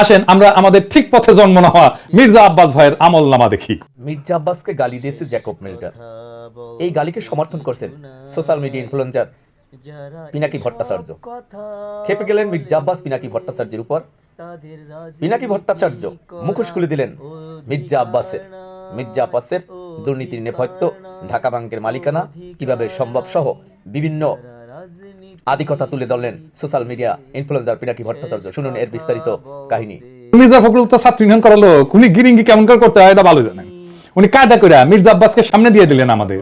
আসেন, আমরা আমাদের ঠিক পথে জন্ম না হওয়া মির্জা আব্বাস ভাইয়ের আমল নামা দেখি। মির্জা আব্বাসকে গালি দিয়েছে জ্যাকব মিল্টন এই গালিকে সমর্থন করছেন social media influencer Pinaki Bhattacharya. খেপে গেলেন মির্জা আব্বাস পিনাকি ভট্টাচার্যের উপর। পিনাকি ভট্টাচার্য মুখোশ খুলে দিলেন মির্জা আব্বাসের। মির্জা আব্বাসের দুর্নীতির নেপথ্য ঢাকা ব্যাংকের মালিকানা, কীভাবে সম্ভব সহ বিভিন্ন আদি কথা তুলে ধরলেন social media influencer Pinaki Bhattacharya. শুনুন এর বিস্তারিত কাহিনী। মির্জা ফখরুল তো ছাত্র ইউনিয়ন করালো, উনি গিরিঙ্গি কেমন করে করতে এটা ভালো জানেন। উনি কায়দা করে মির্জা আব্বাসকে সামনে দিয়ে দিলেন আমাদের।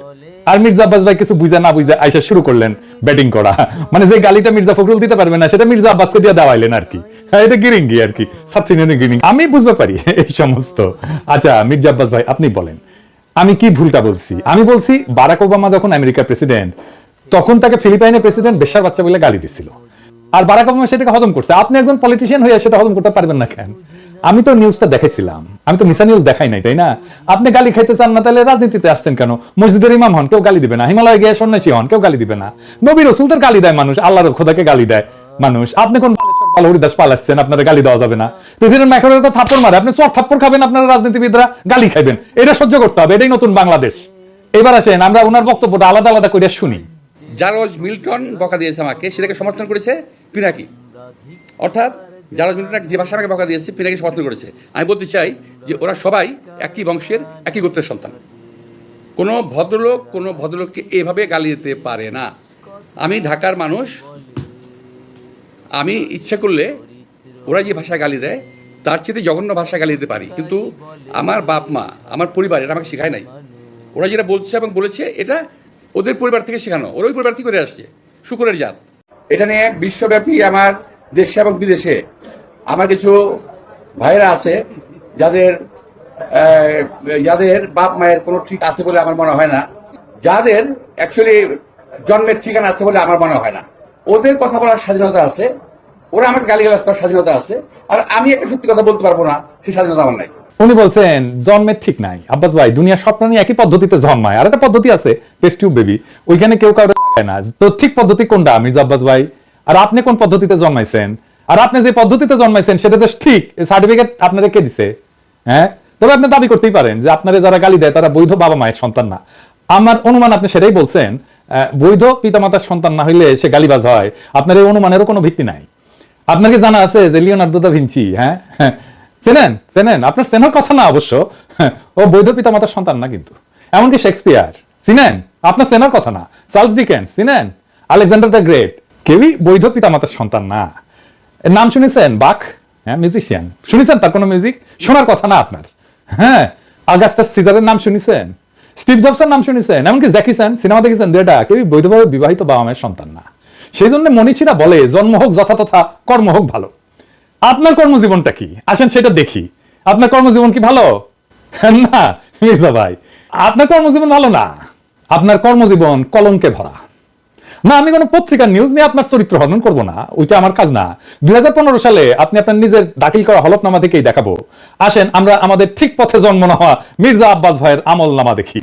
আর মির্জা আব্বাস ভাই কিছু বুঝা না বুঝা আইসা শুরু করলেন ব্যাটিং করা। মানে যে গালিটা মির্জা ফখরুল দিতে পারবে না, সেটা মির্জা আব্বাসকে দিয়ে দেওয়াইলেন আর কি। হ্যাঁ এটা গিরিঙ্গি আর কি, ছাত্র ইউনিয়নের গিরিঙ্গি। আমি বুঝতে পারি এই সমস্ত। আচ্ছা মির্জা আব্বাস ভাই, আপনি বলেন। আমি কি ভুলটা বলছি? আমি বলছি বারাক ওবামা যখন আমেরিকার প্রেসিডেন্ট তখন তাকে ফিলিপাইনের প্রেসিডেন্ট বেশার বাচ্চা বলে গালি দিছিল। আর বারাক ওবামা সেটাকে হজম করছে। আপনি একজন পলিটিশিয়ান হয়ে সেটা হজম করতে পারবেন না কেন? আমি তো নিউজটা দেখেছিলাম। আমি তো মিসা নিউজ দেখাই নাই, তাই না? আপনি গালি খাইতে চান না, তাহলে রাজনীতিতে আসছেন কেন? মসজিদের ইমাম হন, কেউ গালি দিবে না। হিমালয় গিয়ে সন্ন্যাসী হন, কেউ গালি দিবে না। নবী রসুলদের গালি দেয় মানুষ, আল্লাহর খোদাকে গালি দেয় মানুষ। আপনি কোন হরিদাস পাল আসছেন, আপনার গালি দেওয়া যাবে না। প্রেসিডেন্ট ম্যাকরনের তো থাপ্পড় মারে। আপনি সব থাপ্পড় খাবেন আপনারা রাজনীতিবিদরা, গালি খাবেন এটা সহ্য করতে হবে, এটাই নতুন বাংলাদেশ। এবার আসেন, আমরা ওনার বক্তব্যটা আলাদা আলাদা করে শুনি। জারজ মিল্টন বকা দিয়েছে আমাকে, সেটাকে সমর্থন করেছে পিনাকি। অর্থাৎ জারজ মিল্টন যে ভাষা আমাকে বকা দিয়েছে, পিনাকি সমর্থন করেছে। আমি বলতে চাই যে ওরা সবাই একই বংশের, একই গোত্রের সন্তান। কোনো ভদ্রলোক, কোনো ভদ্রলোককে এভাবে গালি দিতে পারে না। আমি ঢাকার মানুষ, আমি ইচ্ছা করলে ওরা যে ভাষা গালি দেয়, তার চেয়ে জঘন্য ভাষা গালি দিতে পারি। কিন্তু আমার বাপ মা, আমার পরিবার, এটা আমাকে শেখায় নাই। ওরা যেটা বলছে এবং বলেছে, এটা ওদের পরিবার থেকে শেখানো। ওরা ওই পরিবার থেকে করে আসছে। শুকুরের জাত। এটা নিয়ে বিশ্বব্যাপী আমার দেশে এবং বিদেশে আমার কিছু ভাইয়েরা আছে, যাদের যাদের বাপ মায়ের কোনো ঠিক আছে বলে আমার মনে হয় না। যাদের অ্যাকচুয়ালি জন্মের ঠিকানা আছে বলে আমার মনে হয় না। ওদের কথা বলার স্বাধীনতা আছে। ওরা আমাকে গালিগালাজ করার স্বাধীনতা আছে। আর আমি একটা সত্যি কথা বলতে পারব না সেই স্বাধীনতা আমার নাই। উনি বলছেন, জন্মের ঠিক নাই। আব্বাস ভাই, দুনিয়ার সব প্রাণী একই পদ্ধতিতে জন্মায়। আর একটা পদ্ধতি আছে টেস্ট টিউব বেবি ওইখানে কেউ কাউকে লাগায় না। তো ঠিক পদ্ধতি কোনটা, মির্জা আব্বাস ভাই? আর আপনি কোন পদ্ধতিতে জন্মাইছেন? আর আপনি যে পদ্ধতিতে জন্মাইছেন, সেটা তো ঠিক সার্টিফিকেট আপনাদের কে দিছে? হ্যাঁ? তবে আপনি দাবি করতেই পারেন যে আপনারা যারা গালি দেয়, তারা বৈধ বাবা মায়ের সন্তান না। আমার অনুমান আপনি সেটাই বলছেন বৈধ পিতামাতার সন্তান না হইলে সে গালিবাজ হয়। আপনার এই অনুমানেরও কোনো ভিত্তি নাই। আপনাকে জানা আছে যে লিওনার্দো দা হ্যাঁ হ্যাঁ। চেনেন চেনেন আপনার চেনার কথা না অবশ্য। ও বৈধ পিতা মাতার সন্তান না কিন্তু। এমনকি শেক্সপিয়ার। চিনেন আপনার চেনার কথা না। চার্লস ডিকেন্স চিনেন আলেকজান্ডার দ্য গ্রেট। কেউই বৈধ পিতা মাতার সন্তান না। এর নাম শুনেছেন বাক হ্যাঁ মিউজিশিয়ান। শুনেছেন তার কোনো মিউজিক? শোনার কথা না আপনার। হ্যাঁ আগাস্টাস সিজারের নাম শুনেছেন। স্টিভ জবসের নাম শুনেছেন। এমনকি জ্যাকি চ্যান সিনেমা দেখেছেন যেটা কেউই বৈধভাবে বিবাহিত বাবা মায়ের সন্তান না। সেই জন্য মনীষীরা বলে, জন্ম হোক যথাতথা কর্ম হোক ভালো। আপনার কর্মজীবনটা কি? আসেন সেটা দেখি। আপনার কর্মজীবন কি ভালো? না, মির্জা ভাই, আপনার কর্মজীবন ভালো না। আপনার কর্মজীবন কলঙ্কে ভরা। না, আমি কোনো পত্রিকার নিউজ নিয়ে আপনার চরিত্র হনন করব না। ওইটা আমার কাজ না। দুই সালে আপনি আপনার নিজের দাখিল করা হলফনামা থেকেই দেখাবো। আসেন, আমরা আমাদের ঠিক পথে জন্ম না হওয়া মির্জা আব্বাস ভাইয়ের আমল নামা দেখি।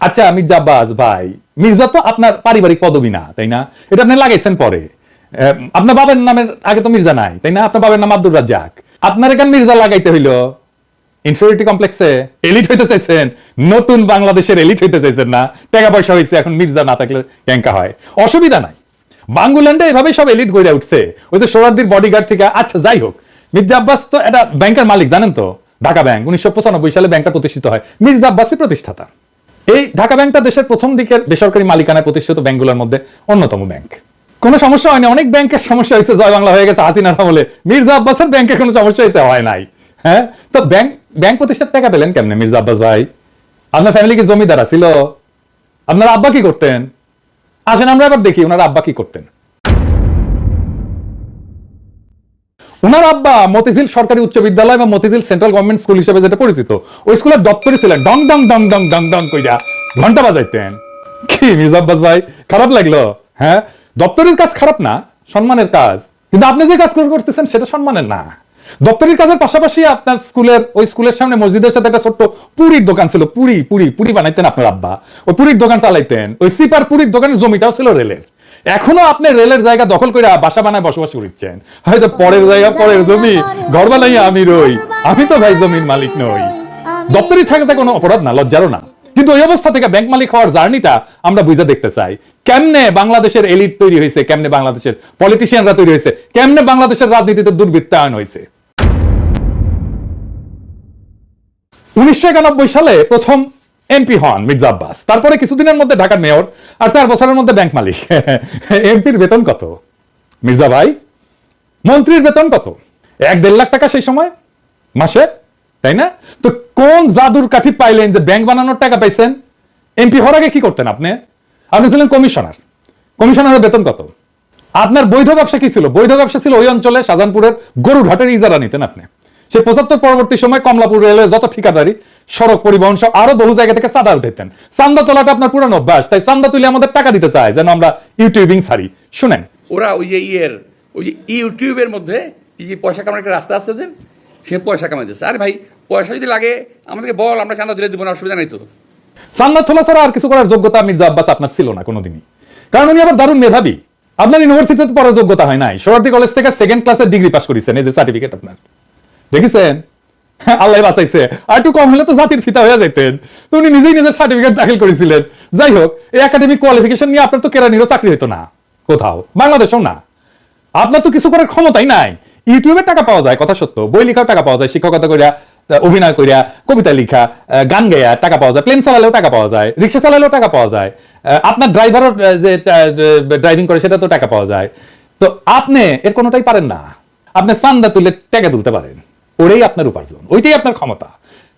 আচ্ছা মির্জা আব্বাস ভাই, মির্জা তো আপনার পারিবারিক পদবি না, তাই না? এটা আপনি লাগাইছেন পরে। আপনার বাবার নামের আগে তো মির্জা নাই, তাই না? আপনার বাবার নাম আব্দুর রাজ্জাক। আপনার এখানে মির্জা লাগাইতে হইল? ইনফিউরিটি কমপ্লেক্সে এলিট হইতে চাইছেন, নতুন বাংলাদেশের এলিট হইতে চাইছেন না, টাকা পয়সা হয়েছে এখন মির্জা না থাকলে ক্যাঙ্কা হয়। অসুবিধা নাই। বাঙ্গুল্যান্ডে এভাবেই সব এলিট গড়ে উঠছে। ওই যে সোহরাদ্দির বডিগার্ড থেকে আচ্ছা যাই হোক। মির্জা আব্বাস তো একটা ব্যাংকের মালিক, জানেন তো? ঢাকা ব্যাংক, উনিশশো পঁচানব্বই সালে ব্যাংকটা প্রতিষ্ঠিত হয়। মির্জা আব্বাসই প্রতিষ্ঠাতা। এই ঢাকা ব্যাংকটা দেশের প্রথম দিকের বেসরকারি মালিকানায় প্রতিষ্ঠিত ব্যাংকগুলোর মধ্যে অন্যতম ব্যাংক। কোনো সমস্যা হয়নি। অনেক ব্যাংকের সমস্যা হয়েছে, জয় বাংলা হয়ে গেছে হাসিনার আমলে মির্জা আব্বাসের ব্যাংকের কোনো সমস্যা হয়েছে? হয় নাই। হ্যাঁ? তো ব্যাংক ব্যাংক প্রতিষ্ঠার টাকা পেলেন কেমনে মির্জা আব্বাস ভাই? আপনার ফ্যামিলি কি জমিদার ছিল আপনার আব্বা কি করতেন? আসেন, আমরা এবার দেখি ওনার আব্বা কি করতেন। ওনার আব্বা মতিঝিল সরকারি উচ্চ বিদ্যালয় বা মতিঝিল সেন্ট্রাল গভর্নমেন্ট স্কুল হিসেবে যেটা পরিচিত, ওই স্কুলের দপ্তরই ছিলেন। ডং ডং ডং ডং ডং ডং কইরা ঘণ্টা বাজাইতেন। কি মির্জা আব্বাস ভাই? খারাপ লাগল? হ্যাঁ? দপ্তরের কাজ খারাপ না, সম্মানের কাজ। কিন্তু আপনি যে কাজ করতেছেন, সেটা সম্মানের না। দপ্তরের কাজের পাশাপাশি আপনার স্কুলের, ওই স্কুলের সামনে মসজিদের সাথে একটা ছোট্ট পুরীর দোকান ছিল। পুরি পুরি পুরি বানাইতেন আপনার আব্বা। ওই পুরীর দোকান চালাইতেন। ওই সিপার পুরীর দোকানের জমিটাও ছিল রেলের। এখনও আপনি রেলের জায়গা দখল করে বাসা বানায় বসবাস করছেন হয়তো পরের জায়গা, পরের জমি। ঘর বানাই আমি রই। আমি তো ভাই জমির মালিক নই। দপ্তরি থাকাতে কোনো অপরাধ না, লজ্জারও না। কিন্তু ওই অবস্থা থেকে ব্যাংক মালিক হওয়ার জার্নিটা আমরা বুঝে দেখতে চাই। কেমনে বাংলাদেশের এলিট তৈরি হয়েছে? কেমনে বাংলাদেশের পলিটিশিয়ানরা তৈরি হয়েছে? কেমনে বাংলাদেশের রাজনীতিতে দুর্বৃত্তায়ন হয়েছে? উনিশশো একানব্বই সালে প্রথম এমপি হন মির্জা আব্বাস। তারপরে কিছুদিনের মধ্যে ঢাকার মেয়র আর চার বছরের মধ্যে ব্যাংক মালিক। এমপির বেতন কত? মির্জা ভাই, মন্ত্রীর বেতন কত? এক দেড় লাখ টাকা সেই সময়? মাসে? তাই না? তো কোন জাদুর কাঠি পাইলেন যে ব্যাংক বানানোর টাকা পাইছেন? এমপি হওয়ার আগে কি করতেন আপনি? আপনি ছিলেন কমিশনার কমিশনারের বেতন কত? আপনার বৈধ ব্যবসা কি ছিল? বৈধ ব্যবসা ছিল ওই অঞ্চলে শাহজাহানপুরের গরুর ঘাটের ইজারা নিতেন আপনি। সে পঁচাত্তর পরবর্তী সময় কমলাপুর রেলওয়ে যত ঠিকাদারি, সড়ক পরিবহন সব আরও বহু জায়গা থেকে চাঁদা উঠাইতেন। চান্দা তোলাটা আপনার পুরানো অভ্যাস, তাই চান্দা তুলে আমাদের টাকা দিতে চায়, যেন আমরা ইউটিউবিং ছাড়ি। শুনেন। ওরা ওই যে ইয়ের, ওই যে ইউটিউবের মধ্যে যে পয়সা কামানোর একটা রাস্তা আছে ওদের সে পয়সা কামাইতেছে। আরে ভাই, পয়সা যদি লাগে, আমাদেরকে বল, আমরা চাঁদা দিলে দেবো না, অসুবিধা নাই তো। চান্দা তোলা ছাড়া আর কিছু করার যোগ্যতা মির্জা আব্বাস আপনার ছিল না কোনোদিনই। কারণ উনি আবার দারুণ মেধাবী। আপনার ইউনিভার্সিটিতে পড়ার যোগ্যতা হয় নাই। সোহরার্দি কলেজ থেকে সেকেন্ড ক্লাসের ডিগ্রি পাস করেছেন, এই যে সার্টিফিকেট আপনার। দেখেছেন? আল্লাহ বাঁচাইছে। আর একটু কম হলে তো জাতির ফিতা হয়ে যেতেন তো উনি নিজেই নিজের সার্টিফিকেট দাখিল করেছিলেন। যাই হোক, এই একাডেমিক কোয়ালিফিকেশন নিয়ে আপনার তো কেরানিরও চাকরি হতো না, কোথাও। বাংলাদেশেও না। আপনার তো কিছু করার ক্ষমতাই নাই। ইউটিউবে টাকা পাওয়া যায়, কথা সত্য। বই লেখাও টাকা পাওয়া যায়, শিক্ষকতা করিয়া অভিনয় করিয়া কবিতা লিখা গান গাইয়া টাকা পাওয়া যায়, প্লেন চালালেও টাকা পাওয়া যায়, রিক্সা চালালেও টাকা পাওয়া যায়। আপনার ড্রাইভারও যে ড্রাইভিং করে সেটা তো টাকা পাওয়া যায়। তো আপনি এর কোনোটাই পারেন না। আপনি চান্দা তুলে টাকা তুলতে পারেন। ওরেই আপনার উপার্জন, ওইটাই আপনার ক্ষমতা।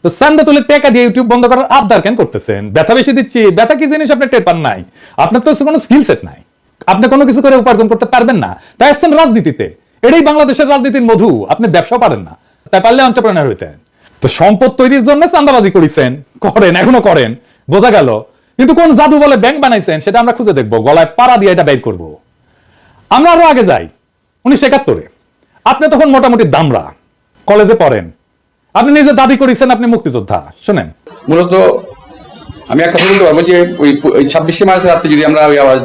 তো চান্দা তুলে টাকা দিয়ে ইউটিউব বন্ধ করার আবদার কেন করতেছেন? ব্যথা বেশি দিচ্ছি, ব্যথা কি জিনিস আপনি টের পান নাই? আপনার তো কোনো স্কিল সেট নাই। আপনি কোনো কিছু করে উপার্জন করতে পারবেন না। তাই আসছেন রাজনীতিতে। এটাই বাংলাদেশের রাজনীতির মধু। আপনি ব্যবসা পারেন না। তাই পারলে অন্টারপ্রেনার হইতেন তো সম্পদ তৈরির জন্য চান্দাবাজি করেছেন, করেন, এখনও করেন, বোঝা গেল। কিন্তু কোন জাদু বলে ব্যাংক বানাইছেন, সেটা আমরা খুঁজে দেখব, গলায় পাড়া দিয়ে এটা বের করব। আমরা আরও আগে যাই উনিশশো একাত্তরে। আপনি তখন মোটামুটি দামরা, কলেজে পড়েন। আপনি নিজে দাবি করেছেন, আপনি মুক্তিযোদ্ধা। শোনেন। মূলত আমি এক কথা বলতে পারব যে ওই ছাব্বিশে মার্চের রাত্রে যদি আমরা ওই আওয়াজ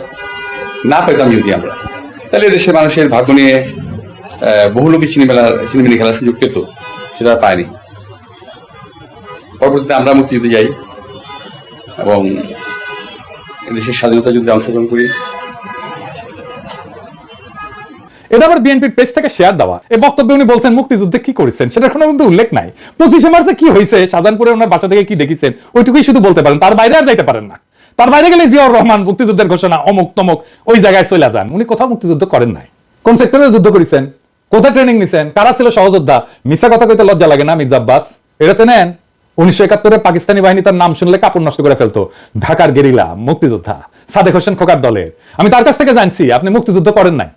না পেতাম যদি আমরা, তাহলে দেশের মানুষের ভাগ্য নিয়ে বহু লোকই সিনেমা সিনেমা খেলার সুযোগ পেত, সেটা পায়নি। পরবর্তীতে আমরা মুক্তিযুদ্ধে যাই এবং দেশের স্বাধীনতা যুদ্ধে অংশগ্রহণ করি। এটা আবার বিএনপির পেজ থেকে শেয়ার দেওয়া। এই বক্তব্যে উনি বলছেন, মুক্তিযুদ্ধে কি করেছেন? সেটার কোনো কিন্তু উল্লেখ নাই। পঁচিশে মার্চে কি হয়েছে? শাহজাহানপুরে ওনার বাসা থেকে কি দেখেছেন? ওইটুকুই শুধু বলতে পারেন। তার বাইরে আর যাইতে পারেন না। তার বাইরে গেলে জিয়াউর রহমান মুক্তিযুদ্ধের ঘোষণা অমুক তমুক ওই জায়গায় চলে যান। উনি কোথাও মুক্তিযুদ্ধ করেন নাই। কোন সেক্টরে যুদ্ধ করেছেন? কোথায় ট্রেনিং নিছেন? কারা ছিল সহযোদ্ধা? মিসা কথা কইতে লজ্জা লাগে না, মির্জা আব্বাস? এটা চেনেন? উনিশশো একাত্তরে পাকিস্তানি বাহিনী তার নাম শুনলে কাপড় নষ্ট করে ফেলতো। ঢাকার গেরিলা, মুক্তিযোদ্ধা, সাদেক হোসেন খোকার দলের। আমি তার কাছ থেকে জানছি, আপনি মুক্তিযুদ্ধ করেন নাই।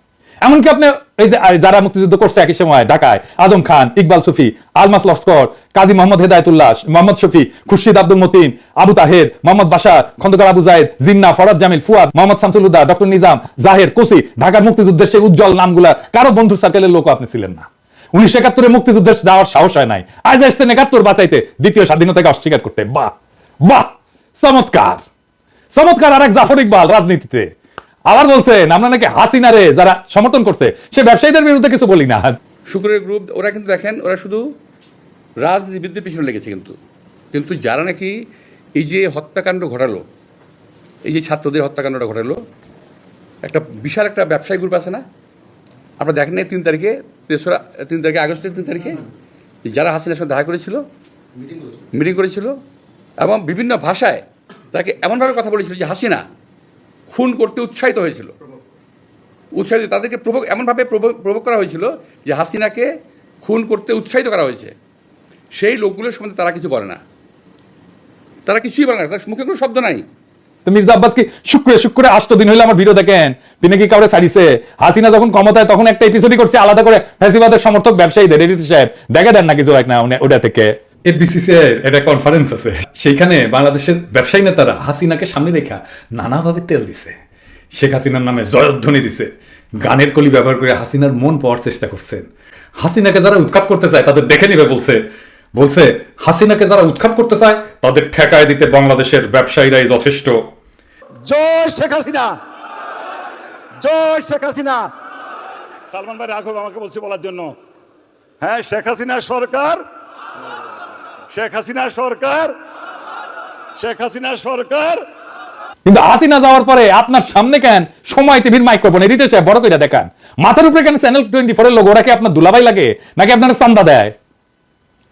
এমনকি আপনি এই যে যারা মুক্তিযুদ্ধ করছে একই সময়, ঢাকায়, আজম খান, ইকবাল সুফি, আলমাস লস্কর, কাজী মোহাম্মদ হেদায়তুল্লাহ, মোহাম্মদ শফি, খুরশিদ আব্দুল মতিন, আবু তাহের, মোহাম্মদ বাশার, খন্দকার আবু জাহেদ জিন্না, ফরাদ জামিল, ফুয়াদ, মোহাম্মদ শামসুল হুদা, ডক্টর নিজাম, জাহের, কোসি, ঢাকার মুক্তিযুদ্ধের সেই উজ্জ্বল নামগুলা কারও বন্ধু সার্কেলের লোক আপনি ছিলেন না। উনিশশো একাত্তরে মুক্তিযুদ্ধের যাওয়ার সাহস হয় নাই। আজ আসছেন একাত্তর বাঁচাইতে, দ্বিতীয় স্বাধীনতাকে অস্বীকার করতে। বাহ বাহ, চমৎকার। চমৎকার আর এক জাফর ইকবাল রাজনীতিতে। আবার বলছেন আমরা নাকি হাসিনারে যারা সমর্থন করছে সে ব্যবসায়ীদের বিরুদ্ধে কিছু বলি না। শুক্রের গ্রুপ ওরা কিন্তু দেখেন ওরা শুধু রাজনীতিবিদদের পিছনে লেগেছে কিন্তু। কিন্তু যারা নাকি এই যে হত্যাকাণ্ড ঘটালো এই যে ছাত্রদের হত্যাকাণ্ডটা ঘটালো একটা বিশাল একটা ব্যবসায়ী গ্রুপ আছে না? আমরা দেখেন নাই তিন তারিখে তেসরা তিন তারিখে আগস্টের তিন তারিখে? যারা হাসিনার সঙ্গে দেখা করেছিল মিটিং করেছিল এবং বিভিন্ন ভাষায় তাকে এমনভাবে কথা বলেছিল যে হাসিনা খুন করতে উৎসাহিত হয়েছিল। উৎসাহিত, তাদেরকে প্রভোগ, এমনভাবে প্রভোগ করা হয়েছিল যে হাসিনাকে খুন করতে উৎসাহিত করা হয়েছে। সেই লোকগুলোর সম্বন্ধে তারা কিছু বলে না। তারা কিছুই বলে না তার মুখে কোনো শব্দ নাই। তো মির্জা আব্বাস কি, শুক্রে শুক্রে, আষ্ট দিন হইলে আমার ভিডিও দেখেন তিনি কি কাউরে ছাড়িছে? হাসিনা যখন ক্ষমতায়, তখন একটা এপিসোডই করছে, আলাদা করে ফ্যাসিবাদের সমর্থক, ব্যবসায়ীদের। এডিটর সাহেব, দেখে দেন না কিছু এক না ওটা থেকে। এফবিসিসি এর একটা কনফারেন্স আছে। সেইখানে বাংলাদেশের ব্যবসায়ী নেতারা হাসিনাকে সামনে রেখা নানাভাবে তেল দিছে। শেখ হাসিনার নামে জয়ধ্বনি দিছে। গানের কলি ব্যবহার করে হাসিনার মন পাওয়ার চেষ্টা করছেন। হাসিনাকে যারা উৎখাত করতে চায় তাদের দেখে নিবে বলছে। বলছে হাসিনাকে যারা উৎখাত করতে চায় তাদের ঠেকায় দিতে বাংলাদেশের ব্যবসায়ীরাই যথেষ্ট। জয় শেখ হাসিনা! জয় শেখ হাসিনা! সালমান ভাই রাঘব আমাকে বলছে বলার জন্য। হ্যাঁ শেখ হাসিনা সরকার শেখ হাসিনা সরকার শেখ হাসিনা সরকার। কিন্তু হাসিনা যাওয়ার পরে আপনার সামনে কেন? সময় টিভির মাইক্রোফোন এডিটর সাহেব বড় করে দেখান। মাথার উপরে কেন চ্যানেল টোয়েন্টি ফোর এর লোক ওরা কি আপনার দুলাভাই লাগে? নাকি আপনার চান্দা দেয়?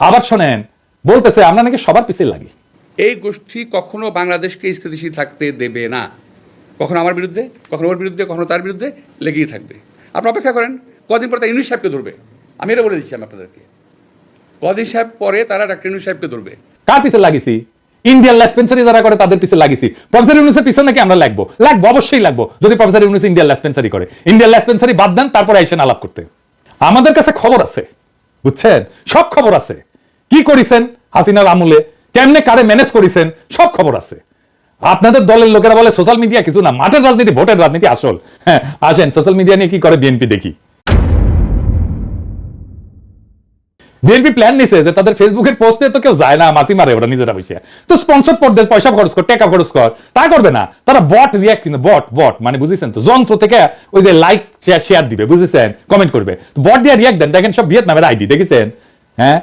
আবার শোনেন বলতেছে আমরা নাকি সবার পিছিয়ে লাগে। এই গোষ্ঠী কখনো বাংলাদেশকে স্থিতিশীল থাকতে দেবে না। কখনো আমার বিরুদ্ধে কখনো ওর বিরুদ্ধে কখনো তার বিরুদ্ধে লেগেই থাকবে। আপনি অপেক্ষা করেন কদিন পর তারা ইউনুস সাহেবকে ধরবে। আমি এটা বলে দিচ্ছি আমি আপনাদেরকে। কদিন সাহেব পরে তারা ডাক্তার ইউনুস সাহেবকে ধরবে। কার পিছে লাগিছি? ইন্ডিয়ান লেসপেন্সারি যারা করে তাদের পিছে লাগিছি। প্রফেসর ইউনুসের পিছনে নাকি আমরা লাগবো? লাগবো, অবশ্যই লাগবো, যদি প্রফেসর ইউনুস ইন্ডিয়ান লেসপেন্সারি করে। ইন্ডিয়ান লেসপেন্সারি বাদ দেন, তারপরে আইসেন আলাপ করতে। আমাদের কাছে খবর আছে। বুঝছেন? সব খবর আছে। কি করিছেন হাসিনার আমলে? কেমনে কারে ম্যানেজ করিছেন? সব খবর আছে। আপনাদের দলের লোকেরা বলে, সোশ্যাল মিডিয়া কিছু না, মাঠের রাজনীতি, ভোটের রাজনীতি আসল। হ্যাঁ আসেন, সোশ্যাল মিডিয়া নিয়ে কি করে বিএনপি দেখি? বিএনপি প্ল্যান নিছে যে তাদের ফেসবুকের পোস্টে তো কেউ যায় না মাসি মারে, ওরা নিজেরা বসে। তো স্পন্সর পড়দের পয়সা খরচ কর, টাকা খরচ কর, তা করবে না। তারা বট রিয়াক্ট কিন্তু বট বট মানে বুঝেছেন তো? যন্ত্র থেকে ওই যে লাইক শেয়ার দিবে, বুঝেছেন? কমেন্ট করবে। বট দিয়ে রিয়াক্ট দেন, দেখেন সব ভিয়েতনামের আইডি দেখেছেন? হ্যাঁ?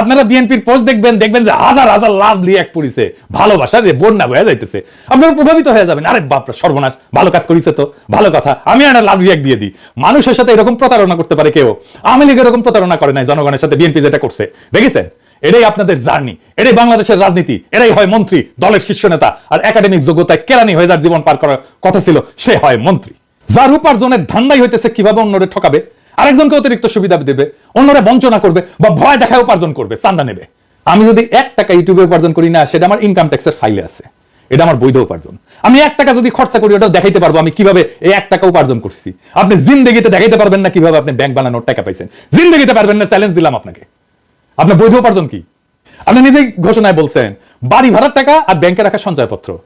আপনারা বিএনপির পোস্ট দেখবেন দেখবেন যে হাজার হাজার লাভ রিয়াক্ট পড়িছে ভালোবাসা যে বন্যা বয়ে যাইতেছে। আপনারা প্রভাবিত হয়ে যাবেন। আরে বাপরা, সর্বনাশ। ভালো কাজ করিছে তো। ভালো কথা। আমি একটা লাভ রিয়াক্ট দিয়ে দিই। মানুষের সাথে এরকম প্রতারণা করতে পারে কেউ? আওয়ামী লীগ এরকম প্রতারণা করে নাই জনগণের সাথে। বিএনপি যেটা করছে। দেখেছেন? এটাই আপনাদের জার্নি। এটাই বাংলাদেশের রাজনীতি। এটাই হয় মন্ত্রী, দলের শীর্ষ নেতা। আর একাডেমিক যোগ্যতায় কেরানি হয়ে যার জীবন পার করার কথা ছিল, সে হয় মন্ত্রী। যার উপার্জনের ধান্দাই হইতেছে, কীভাবে অন্যরে ঠকাবে? আরেকজনকে অতিরিক্ত সুবিধা দেবে, অন্যরা বঞ্চনা করবে বা ভয় দেখায় উপার্জন করবে, চান্দা নেবে। আমি যদি এক টাকা ইউটিউবে উপার্জন করি না, সেটা আমার ইনকাম ট্যাক্সের ফাইলে আছে। এটা আমার বৈধ উপার্জন। আমি এক টাকা যদি খরচা করি, ওটাও দেখাইতে পারব আমি কীভাবে এই এক টাকা উপার্জন করছি। আপনি জিন্দগিতে দেখাইতে পারবেন না কীভাবে আপনি ব্যাংক বানানোর টাকা পাইছেন। জিন্দগিতে পারবেন না চ্যালেঞ্জ দিলাম আপনাকে। আপনার বৈধ উপার্জন কি? আপনি নিজেই ঘোষণায় বলছেন, বাড়ি ভাড়ার টাকা আর ব্যাংকে রাখা সঞ্চয়পত্র।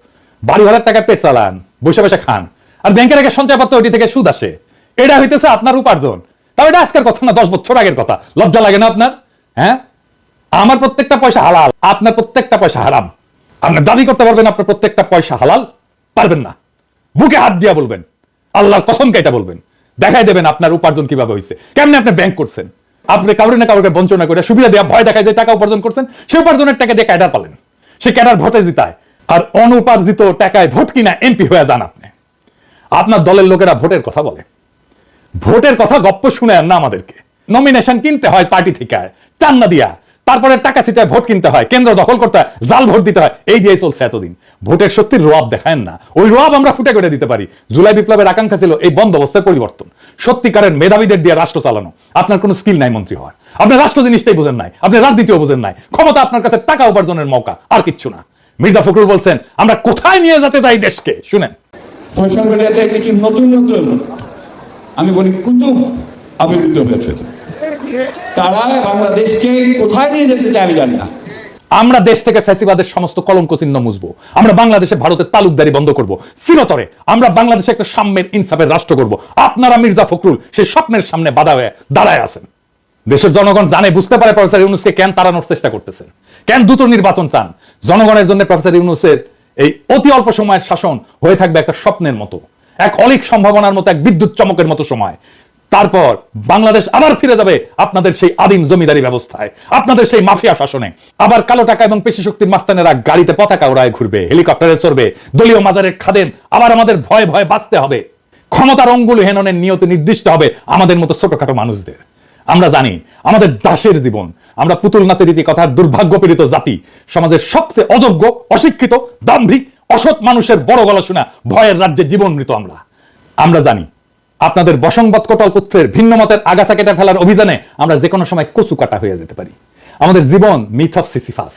বাড়ি ভাড়ার টাকা পেট চালান, বসে বসে খান, আর ব্যাংকে রাখা সঞ্চয়পত্র ওটি থেকে সুদ আসে। এটা হইতেছে আপনার উপার্জন। তাও এটা আজকের কথা না, দশ বছর আগের কথা। লজ্জা লাগে না আপনার? হ্যাঁ? আমার প্রত্যেকটা পয়সা হালাল, আপনার প্রত্যেকটা পয়সা হারাম। আপনি দাবি করতে পারবেন আপনার প্রত্যেকটা পয়সা হালাল, পারবেন না। বুকে হাত দিয়া বলবেন। আল্লাহর কসম কেটা বলবেন? দেখাই দেবেন আপনার উপার্জন কীভাবে হয়েছে কেমনে আপনি ব্যাংক করছেন? আপনি কাউরে না কাউকে বঞ্চনা করে সুবিধা দেওয়া ভয় দেখায় যে টাকা উপার্জন করছেন, সে উপার্জনের টাকা দিয়ে ক্যাডার পালেন। সে ক্যাডার ভোটে জিতায়। আর অনুপার্জিত টাকায় ভোট কিনা এমপি হয়ে যান আপনি। আপনার দলের লোকেরা ভোটের কথা বলে। ভোটের কথা গপ্প শুনে না আমাদেরকে। নমিনেশন কিনতে হয় পার্টি থেকে। চান্না দিয়া। তারপরে টাকা সিটায় ভোট কিনতে হয়, কেন্দ্র দখল করতে হয়, জাল ভোট দিতে হয়, এই দিয়ে চলছে এতদিন। ভোটের সত্যি রোয়াব দেখায় না। ওই রোয়াব আমরা ফুটে করে দিতে পারি। জুলাই বিপ্লবের আকাঙ্ক্ষা ছিল এই বন্দোবস্তের পরিবর্তন। সত্যিকারের মেধাবীদের দিয়ে রাষ্ট্র চালানো। আপনার কোনো স্কিল নাই মন্ত্রী হওয়ার। আপনি রাষ্ট্র জিনিসটাই বোঝেন নাই। আপনি রাজনীতিও বোঝেন নাই। ক্ষমতা আপনার কাছে টাকা উপার্জনের মৌকা, আর কিচ্ছু না। মির্জা ফখরুল বলছেন, আমরা কোথায় নিয়ে যেতে চাই দেশকে? শুনেন। কিছু নতুন নতুন আমি বলি, কুতুব আবির্ভূত হয়েছে। তারা বাংলাদেশকে কোথায় নিয়ে যেতে চায় আমি জানি না। আমরা দেশ থেকে ফ্যাসিবাদের সমস্ত কলঙ্ক চিহ্ন মুছবো। আমরা বাংলাদেশে ভারতের তালুকদারি বন্ধ করব। চিরতরে আমরা বাংলাদেশে একটা সাম্যের ইনসাফের রাষ্ট্র করব আপনারা মির্জা ফখরুল সেই স্বপ্নের সামনে বাধা হয়ে দাঁড়ায় আছেন। দেশের জনগণ জানে, বুঝতে পারে প্রফেসর ইউনুসকে কেন তাড়ানোর চেষ্টা করতেছেন। কেন দ্রুত নির্বাচন চান? জনগণের জন্য প্রফেসর ইউনুসের এই অতি অল্প সময়ের শাসন হয়ে থাকবে একটা স্বপ্নের মতো। এক অলিক সম্ভাবনার মতো এক বিদ্যুৎ চমকের মতো সময়। তারপর বাংলাদেশ আবার ফিরে যাবে আপনাদের সেই আদিম জমিদারি ব্যবস্থায়, আপনাদের সেই মাফিয়া শাসনে। আবার কালো টাকা এবং পেশি শক্তির মাস্তানেরা গাড়িতে পতাকা ওড়ায় ঘুরবে, হেলিকপ্টারে চড়বে, দলীয় মাজারের খাদেম আবার আমাদের ভয়ে ভয়ে বাঁচতে হবে। ক্ষমতার অঙ্গুল হেননের নিয়ত নির্দিষ্ট হবে আমাদের মতো ছোটখাটো মানুষদের। আমরা জানি, আমাদের দাসের জীবন, আমরা পুতুল নাচের রীতি কথার দুর্ভাগ্য পীড়িত জাতি, সমাজের সবচেয়ে অযোগ্য, অশিক্ষিত, দাম্ভিক অসৎ মানুষের বড় গলা শোনা ভয়ের রাজ্যে জীবন মৃত আমরা। আমরা জানি, আপনাদের বসংবত কোটল পুত্রের ভিন্ন মতের আগাছা কেটে ফেলার অভিযানে আমরা যে কোনো সময় কচু কাটা হয়ে যেতে পারি। আমাদের জীবন মিথ অফ সিসিফাস।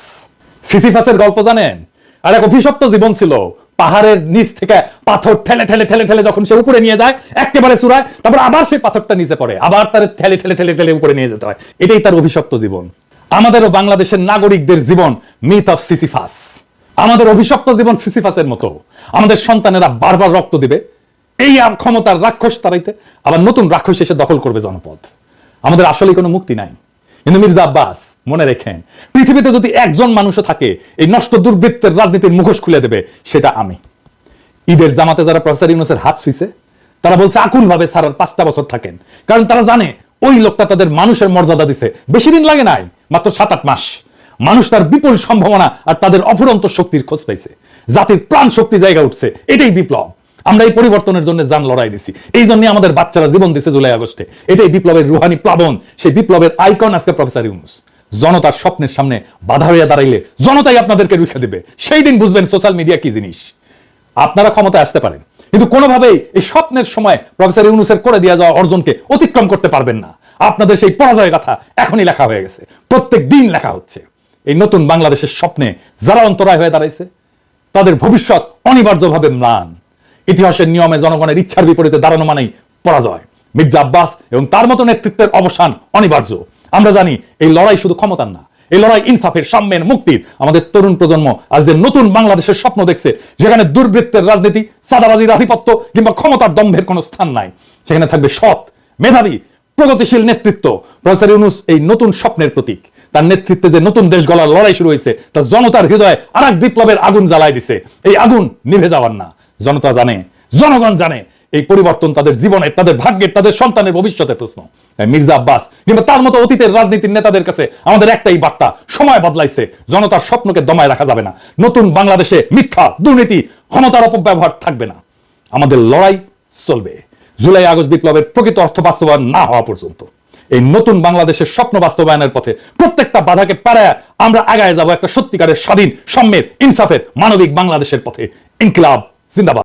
সিসিফাসের গল্প জানেন? আর এক অভিশপ্ত জীবন ছিল, পাহাড়ের নিচ থেকে পাথর ঠেলে ঠেলে ঠেলে ঠেলে যখন সে উপরে নিয়ে যায়, একেবারে চূড়ায়, তারপর আবার সেই পাথরটা নিচে পড়ে, আবার তার ঠেলে ঠেলে ঠেলে ঠেলে উপরে নিয়ে যেতে হয়। এটাই তার অভিশপ্ত জীবন। আমাদেরও বাংলাদেশের নাগরিকদের জীবন মিথ অফ সিসিফাস। আমাদের অভিশপ্ত জীবন সিসিফাসের মতো। আমাদের সন্তানেরা বারবার রক্ত দিবে। এই আর ক্ষমতার রাক্ষস তারাইতে আবার নতুন রাক্ষস এসে দখল করবে জনপদ। আমাদের আসলে কোনো মুক্তি নাই। কিন্তু মির্জা আব্বাস, মনে রেখেন, পৃথিবীতে যদি একজন মানুষও থাকে, এই নষ্ট দুর্বৃত্তের রাজনীতির মুখোশ খুলে দেবে, সেটা আমি। ঈদের জামাতে যারা প্রফেসর ইউনুসের হাত শুইছে তারা বলছে আকুল ভাবে স্যার আর পাঁচটা বছর থাকেন। কারণ তারা জানে, ওই লোকটা তাদের মানুষের মর্যাদা দিছে। বেশি দিন লাগে নাই, মাত্র সাত, আট মাস। মানুষ তার বিপুল সম্ভাবনা আর তাদের অফুরন্ত শক্তির খোঁজ পাইছে। জাতির প্রাণ শক্তি জায়গা উঠছে, এটাই বিপ্লব। আমরা এই পরিবর্তনের জন্য যান লড়াই দিছি। এই জন্য আমাদের বাচ্চারা জীবন দিছে জুলাই আগস্টে। এটাই বিপ্লবের রুহানি প্লাবন। সেই বিপ্লবের আইকন আজকে প্রফেসর ইউনুস। জনতার স্বপ্নের সামনে বাধা হইয়া দাঁড়াইলে জনতাই আপনাদেরকে রুখে দেবে। সেই দিন বুঝবেন সোশ্যাল মিডিয়া কি জিনিস। আপনারা ক্ষমতায় আসতে পারেন। কিন্তু কোনোভাবেই এই স্বপ্নের সময় প্রফেসর ইউনুসের করে দেওয়া যাওয়া অর্জনকে অতিক্রম করতে পারবেন না। আপনাদের সেই পরাজয়ের কথা এখনই লেখা হয়ে গেছে। প্রত্যেক দিন লেখা হচ্ছে। এই নতুন বাংলাদেশের স্বপ্নে যারা অন্তরায় হয়ে দাঁড়াইছে, তাদের ভবিষ্যৎ অনিবার্যভাবে ম্লান। ইতিহাসের নিয়মে জনগণের ইচ্ছার বিপরীতে দাঁড়ানো মানেই পরাজয়। মির্জা আব্বাস এবং তার মতো নেতৃত্বের অবসান অনিবার্য। আমরা জানি এই লড়াই শুধু ক্ষমতার না, এই লড়াই ইনসাফের, সাম্যের, মুক্তির। আমাদের তরুণ প্রজন্ম আজ যে নতুন বাংলাদেশের স্বপ্ন দেখছে যেখানে দুর্বৃত্তের রাজনীতি সাদাবাজির আধিপত্য কিংবা ক্ষমতার দম্ভের কোনো স্থান নাই। সেখানে থাকবে সৎ, মেধাবী, প্রগতিশীল নেতৃত্ব। প্রফেসর ইউনুস এই নতুন স্বপ্নের প্রতীক। তার নেতৃত্বে যে নতুন দেশ গলার লড়াই শুরু হয়েছে, তা জনতার হৃদয়ে আর এক বিপ্লবের আগুন জ্বালায় দিছে। এই আগুন নিভে যাওয়ার না। জনতা জানে, জনগণ জানে, এই পরিবর্তন তাদের জীবনের তাদের ভাগ্যের, তাদের সন্তানের ভবিষ্যতের প্রশ্ন। মির্জা আব্বাস কিংবা তার মতো অতীতের রাজনীতির নেতাদের কাছে আমাদের একটাই বার্তা, সময় বদলাইছে। জনতার স্বপ্নকে দমায় রাখা যাবে না। নতুন বাংলাদেশে মিথ্যা, দুর্নীতি, ক্ষমতার অপব্যবহার থাকবে না। আমাদের লড়াই চলবে। জুলাই আগস্ট বিপ্লবের প্রকৃত অর্থ বাস্তবায়ন না হওয়া পর্যন্ত। এই নতুন বাংলাদেশের স্বপ্ন বাস্তবায়নের পথে প্রত্যেকটা বাধাকে পাড়ায় আমরা আগায় যাব একটা সত্যিকারের স্বাধীন সম্মের ইনসাফের, মানবিক বাংলাদেশের পথে। ইনকিলাব, জিন্দাবাদ।